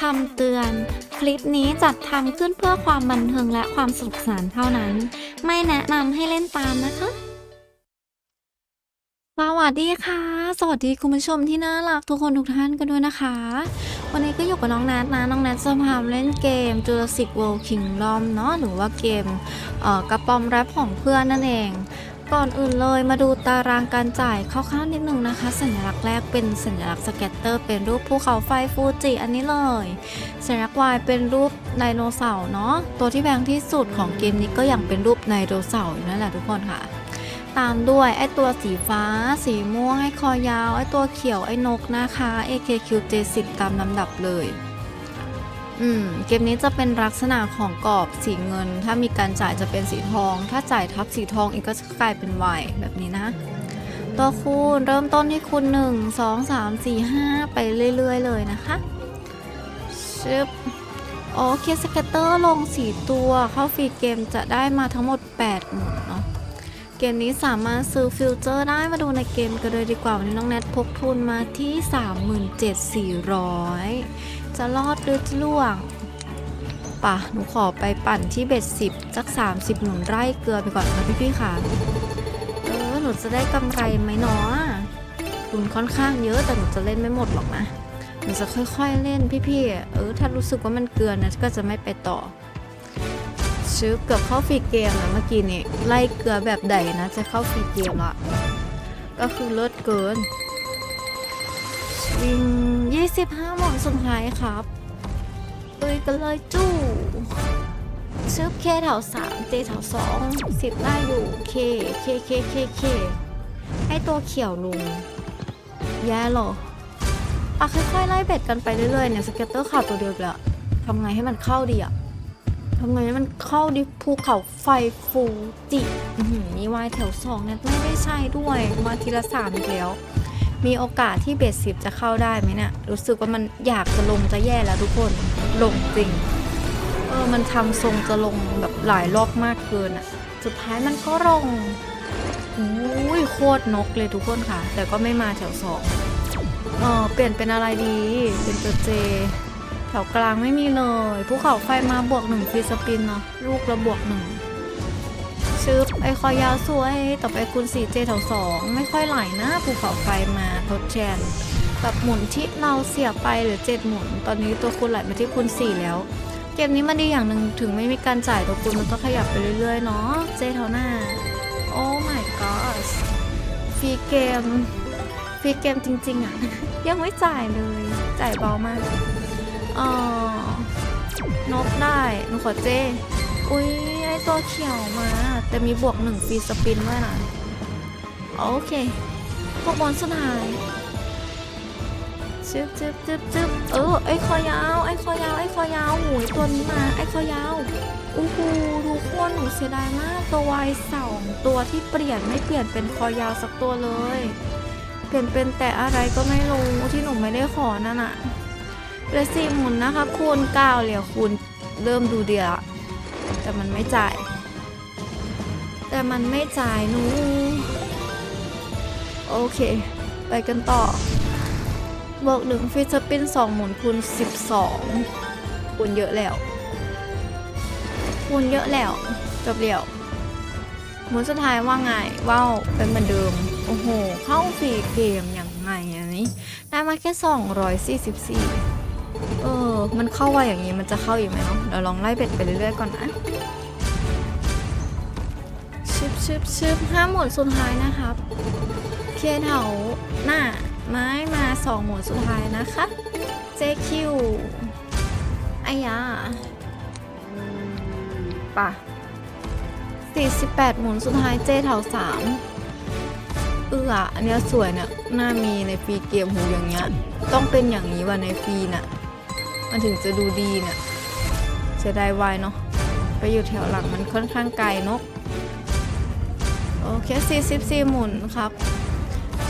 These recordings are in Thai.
คำเตือน คลิปนี้จัดทำขึ้นเพื่อความบันเทิงและความสนุกสนานเท่านั้น ไม่แนะนำให้เล่นตามนะคะ สวัสดีค่ะ สวัสดีคุณผู้ชมที่น่ารักทุกคนทุกท่านกันด้วยนะคะ วันนี้ก็อยู่กับน้องแนทนะ น้องแนทจะพามเล่นเกม Jurassic World Kingdom เนาะหรือว่าเกมเกระป๋อมแรปของเพื่อนนั่นเอง ก่อนอื่นเลยมาดูตารางการจ่ายคร่าวๆนิดนึงนะคะ สัญลักษณ์แรกเป็นสัญลักษณ์สเก็ตเตอร์เป็นรูปภูเขาไฟฟูจิอันนี้เลย สัญลักษณ์ Y เป็นรูปไดโนเสาร์เนาะตัวที่แพงที่สุดของเกมนี้ก็ยังเป็นรูปไดโนเสาร์อยู่นั่นแหละทุกคนค่ะ ตามด้วยไอตัวสีฟ้า สีม่วงไอคอยาวไอตัวเขียวไอนกนะคะ AKQJ10 ตามลำดับเลย อืมเกมนี้จะเป็นลักษณะของกรอบสีเงิน ถ้ามีการจ่ายจะเป็นสีทอง ถ้าจ่ายทับสีทองอีกก็จะกลายเป็น Y แบบนี้นะ ตัวคูณเริ่มต้นที่คูณ1 2 3 4 5 ไปเรื่อยๆ เลยนะคะชึบโอเคสเกตเตอร์ลง4ตัวเข้าฟรีเกมจะได้มาทั้งหมด8หมุนเนาะเกมนี้สามารถซื้อฟิวเจอร์ได้มาดูในเกมกันเลยดีกว่า วันนี้น้องแนทพกทุนมาที่ 37,400 จะรอดหรือจะล่วงป่ะ หนูขอไปปั่นที่เบ็ดสิบสัก 30 หนุนไร่เกลือไปก่อนค่ะพี่ๆค่ะ เออ หนูจะได้กำไรไหมเนาะทุนค่อนข้างเยอะแต่หนูจะเล่นไม่หมดหรอกนะ หนูจะค่อยๆเล่นพี่ๆ เออ ถ้ารู้สึกว่ามันเกลือนะก็จะไม่ไปต่อชื่อเกือบเข้าฟรีเกมนะเมื่อกี้นี่ไล่เกลือแบบใดนะ จะเข้าฟรีเกมละ ก็คือเลิศเกินวิ่ง 25หมอนสุดท้ายครับเอ้ยกันเลยจู้ชื่อเคแถว3เจแถว2สิบได้อยู่เคเคเคเคเคให้ตัวเขียวลุงแย่เหรอปะค่อยๆไล่เบ็ดกันไปเรื่อยๆเนี่ยสเก็ตเตอร์ข่าวตัวเดียวเลยอะทำไงให้มันเข้าดีอะทำไงให้มันเข้าดิภูเขาไฟฟูจิมีวายแถวสองเนี่ยไม่ได้ใช่ด้วยมาทีละสามอีกแล้ว มีโอกาสที่เบสสิบจะเข้าได้ไหมเนี่ยรู้สึกว่ามันอยากจะลงจะแย่แล้วทุกคนลงจริงเออมันทำทรงจะลงแบบหลายรอบมากเกินอะสุดท้ายมันก็ลงอุ้ยโคตรนกเลยทุกคนค่ะ แต่ก็ไม่มาแถวสองเออเปลี่ยนเป็นอะไรดี เป็นตัวเจ แถวกลางไม่มีเลยภูเขาไฟมาบวกหนึ่งฟีสปินเนาะลูกละบวกหนึ่ง ชืบไอคอยาวสวย ต่อไปคูณ4เจแถว2ไม่ค่อยไหลนะภูเขาไฟมาทดแทนแบบหมุนที่เราเสียไปหรือ 7 หมุน ตอนนี้ตัวคูณไหลมาที่คูณ4 แล้ว เกมนี้มันดีอย่างหนึ่งถึงไม่มีการจ่ายตัวคูณมันก็ขยับไปเรื่อยๆเนาะเจแถวหน้า โอ้ my god ฟรีเกมฟรีเกมจริงๆอะยังไม่จ่ายเลย จ่ายเบามากเออนกได้หนูขอเจ อุ้ย ไอตัวเขียวมา แต่มีบวกหนึ่งฟรีสปินด้วยนะโอเคพวกบอลสุดท้ายจึ๊บจึ๊บจึ๊บจึ๊บเออไอ้คอยาว ไอ้คอยาว ไอ้คอยาวหูยตัวนี้มา ไอ้คอยาวอู้หูทุกคนหนูเสียดายมากตัววายสองตัวที่เปลี่ยนไม่เปลี่ยนเป็นคอยาวสักตัวเลย เปลี่ยนเป็นแต่อะไรก็ไม่รู้ที่หนูไม่ได้ขอนั่นอะเหลือสี่หมุนนะคะคูณเก้าเหลียวคูณเริ่มดูเดียละ แต่มันไม่จ่าย แต่มันไม่จ่ายหนู โอเค ไปกันต่อบอกหนึ่งฟิสปินสองหมุนคูณสิบสองคูณเยอะแล้วคูณเยอะแล้ว จบเดียวหมุนสุดท้ายว่าไงว้าวเป็นเหมือนเดิม โอ้โห เข้าฟรีเกมอย่างไงอันนี้ ได้มาแค่ 244 เออ มันเข้าไวอย่างนี้มันจะเข้าอีกไหมเนาะเดี๋ยวลองไล่เบ็ดไปเรื่อยๆก่อนนะชึบชึบชึบห้าหมุนสุดท้ายนะครับ เคเถาหน้า ไม้มาสองหมุนสุดท้ายนะคะ JQ ไอ้ยาป่ะ48 หมุนสุดท้ายเจเถาสามเอออะอันเนี้ยสวยเนี่ยน่ามีในฟรีเกมหูอย่างเงี้ย ต้องเป็นอย่างนี้ว่ะในฟรีน่ะ มันถึงจะดูดีเนี่ยเสียดายวายเนาะไปอยู่แถวหลังมันค่อนข้างไกลนกโอเค44หมุนครับ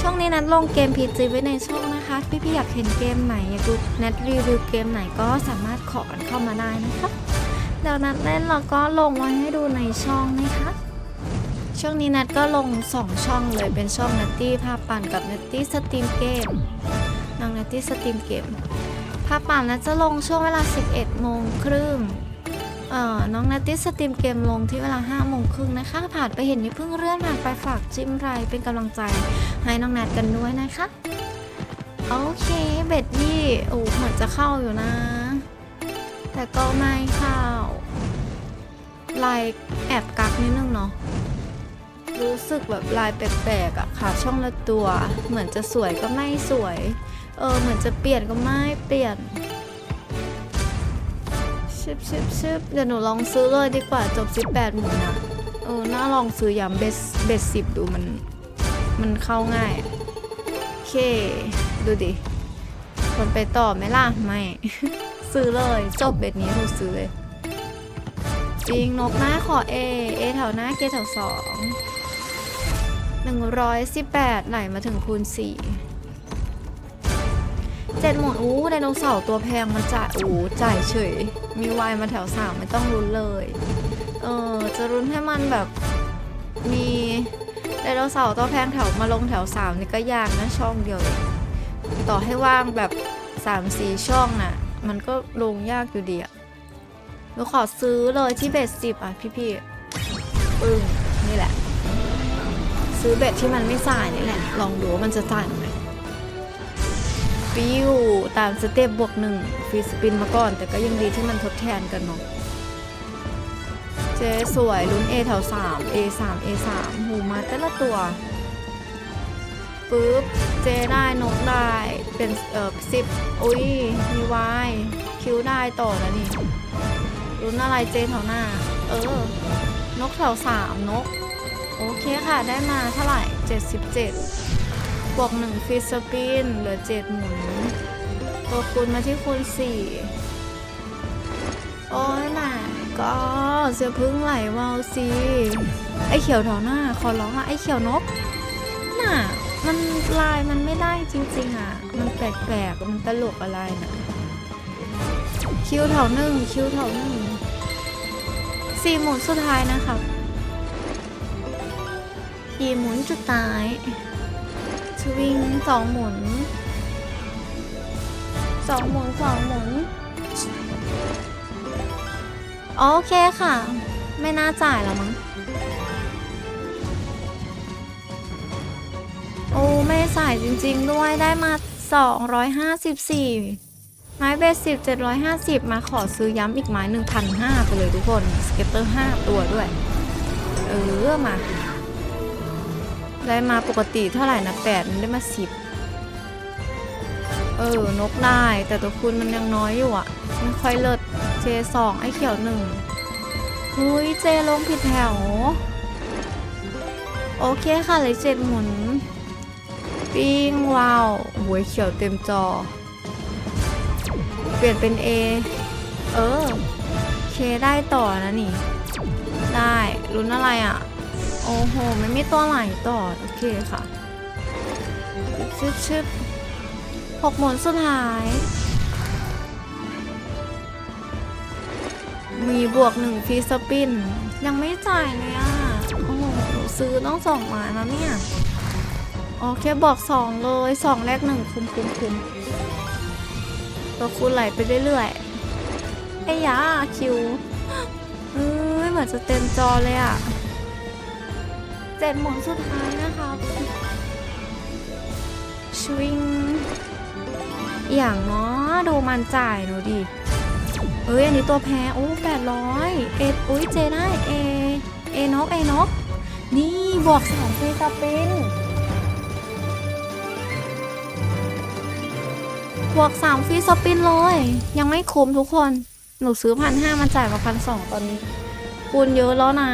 ช่วงนี้นัดลงเกม PG ไว้ในช่องนะคะ พี่ๆอยากเห็นเกมไหนอยากดูนัดรีวิวเกมไหนก็สามารถขอกันเข้ามาได้นะคะเดี๋ยวนัดเล่นเราก็ลงไว้ให้ดูในช่องนะคะ ช่วงนี้นัดก็ลง 2 ช่องเลยเป็นช่องนัตตี้ภาพปั่นกับนัตตี้สตรีมเกมน้องนัตตี้สตรีมเกม ภาพป่านะจะลงช่วงเวลา 11 โมงครึ่งเอ่อน้องนัตติสตรีมเกมลงที่เวลา5โมงครึ่งนะคะ ผ่านไปเห็นอย่เพิ่งเลื่อนผ่านไปฝากจิ้มไรเป็นกำลังใจให้น้องนัดกันด้วยนะคะ โอเคเบ็ดยี่โอ้เหมือนจะเข้าอยู่นะ แต่ก็ไม่เข้าลายแอบกักนิดนึงเนาะรู้สึกแบบลายแปลกๆอะค่ะ ช่องละตัว เหมือนจะสวยก็ไม่สวย เออเหมือนจะเปลี่ยนก็ไม่เปลี่ยนชิบชิบชิบเดี๋ยวหนูลองซื้อเลยดีกว่าจบ 18หมุนอะเออน่าลองซื้อย้ำเบสเบสสิบดูมัน มันเข้าง่าย โอเค ดูดิคนไปต่อไหมล่ะ ไม่ ซื้อเลยจบเบ็ดนี้หนูซื้อเลย จริงนกหน้าขอเอเอแถวหน้าเกแถวสองหนึ่งร้อยสิบแปดไหลมาถึงคูณสี่ เจ็ดหมุนอู้ไดโนเสาร์ตัวแพงมันจ่ายอู้จ่ายเฉย มีวายมาแถวสามไม่ต้องรุนเลย เออจะรุนให้มันแบบมีไดโนเสาร์ตัวแพงแถวมาลงแถวสามนี่ก็ยากนะช่องเดียว ต่อให้ว่างแบบสามสี่ช่องน่ะ มันก็ลงยากอยู่ดีอะหนูขอซื้อเลยที่เบสสิบอะพี่ๆปึ้งนี่แหละ ซื้อเบ็ดที่มันไม่สายนี่แหละ ลองดูว่ามันจะจ่ายไหม ฟิวตามสเต็ปบวกหนึ่งฟรีสปินมาก่อน แต่ก็ยังดีที่มันทดแทนกันเนาะเจ๊สวยลุ้น A แถว3 A 3 A 3หูมาแต่ละตัวปึ๊บเจได้นกได้เป็นเอ่อสิบอุ้ยมีวายคิวได้ต่อแล้วนี่ลุ้นอะไรเจแถวหน้า เออ นกแถวสามนก โอเคค่ะได้มาเท่าไหร่ 77 บวก1ฟรีสปินเหลือ 7 หมุน ตัวคูณมาที่คูณ4 โอ้ยน่ะก็เสือพึ่งไหลวาวสิไอเขียวแถวหน้าขอร้องอะไอเขียวนก น่ะ มันลายมันไม่ได้จริง ๆอะมันแปลกๆ มันตลกอะไรนะคิวแถวหนึ่งคิวแถวหนึ่งสี่หมุนสุดท้ายนะครับสี่หมุนจุดตาย สวิงสองหมุนสองหมุนสองหมุนโอเคค่ะ ไม่น่าจ่ายแล้วมั้ง โอ้ไม่จ่ายจริงๆด้วยได้มา 254 ไม้เบสิบ750 มาขอซื้อย้ำอีกไม้ 1,500 ไปเลยทุกคน สเก็ตเตอร์ 5 ตัวด้วย เออ มา ได้มาปกติเท่าไหร่นะ8มันได้มา10เออนกได้ แต่ตัวคุณมันยังน้อยอยู่อะไม่ค่อยเลิศ J2 ไอ้เขียวหนึ่งเฮ้ยเจลงผิดแถว โอเคค่ะเลยเจ็ดหมุน ปิ้งว้าวหวยเขียวเต็มจอ เปลี่ยนเป็น A เออเคได้ต่อนะนี่ ได้ลุ้นอะไรอะ โอ้โห ไม่มีตัวไหลต่อ โอเคค่ะ ชึบชึบหกหมุนสุดท้าย มีบวกหนึ่งฟีสปิน ยังไม่จ่ายเลยอะ โอ้โหซื้อต้องสองม้นะเนี่ย โอเคบอกสองเลยสองแรกหนึ่งคุ้มคุ้มคุ้มตัวคูณไหลไปเรื่อยๆไอ้ยาคิวเอ้ยเหมือนจะเต็มจอเลยอะ เจ็ดหมุนสุดท้ายนะคะชวิง อย่างเนาะดูมันจ่ายหนูดิ เอ้ย อันนี้ตัวแพ้โอ้แปดร้อยเอ็ดอุ้ยเจได้เอ เอนกเอนกนี่บวกสามฟรีสปินบวกสามฟรีสปินเลย ยังไม่คุ้มทุกคน หนูซื้อพันห้ามาจ่ายมาพันสองตอนนี้คูณเยอะแล้วนะ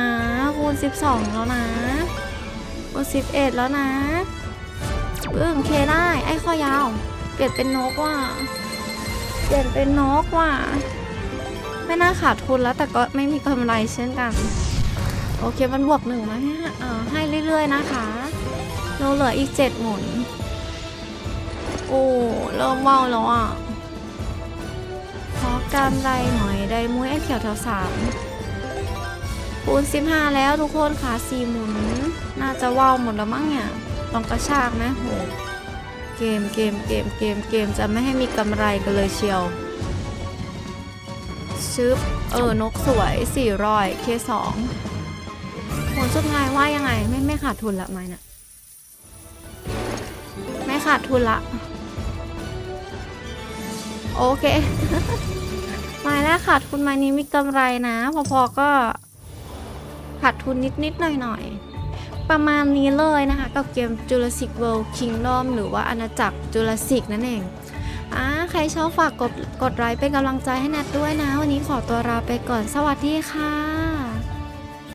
คูณสิบสองแล้วนะ คูณสิบเอ็ดแล้วนะปึ้งเคได้ไอ้ข้อยาว เปลี่ยนเป็นนกว่ะเปลี่ยนเป็นนกว่ะไม่น่าขาดทุนแล้วแต่ก็ไม่มีกำไรเช่นกัน โอเคมันบวกหนึ่งมาให้เอ่อให้เรื่อยๆนะคะเราเหลืออีกเจ็ดหมุน โอ้เริ่มเมาแล้วอะขอกำไรหน่อยได้มุ้ยไอ้เขียวแถวสามคูณสิบห้าแล้วทุกคนค่ะสี่หมุน น่าจะว่าวหมดแล้วมั้งเนี่ยลองกระชากนะโหเกมเกมเกมเกมเกมจะไม่ให้มีกำไรกันเลยเชียวชึบเออนกสวย 400 เคสองผลสุดท้ายว่ายังไงไม่ไม่ขาดทุนละไหมนะไม่ขาดทุนละ โอเคไม้แรกขาดทุนไม้นี้มีกำไรนะ พอๆก็ขาดทุนนิดๆหน่อยๆ ประมาณนี้เลยนะคะกับเกม Jurassic World Kingdom หรือว่าอาณาจักร Jurassic นั่นเองอ่าใครชอบฝากกดกดไลค์เป็นกำลังใจให้แนทด้วยนะ วันนี้ขอตัวลาไปก่อนสวัสดีค่ะ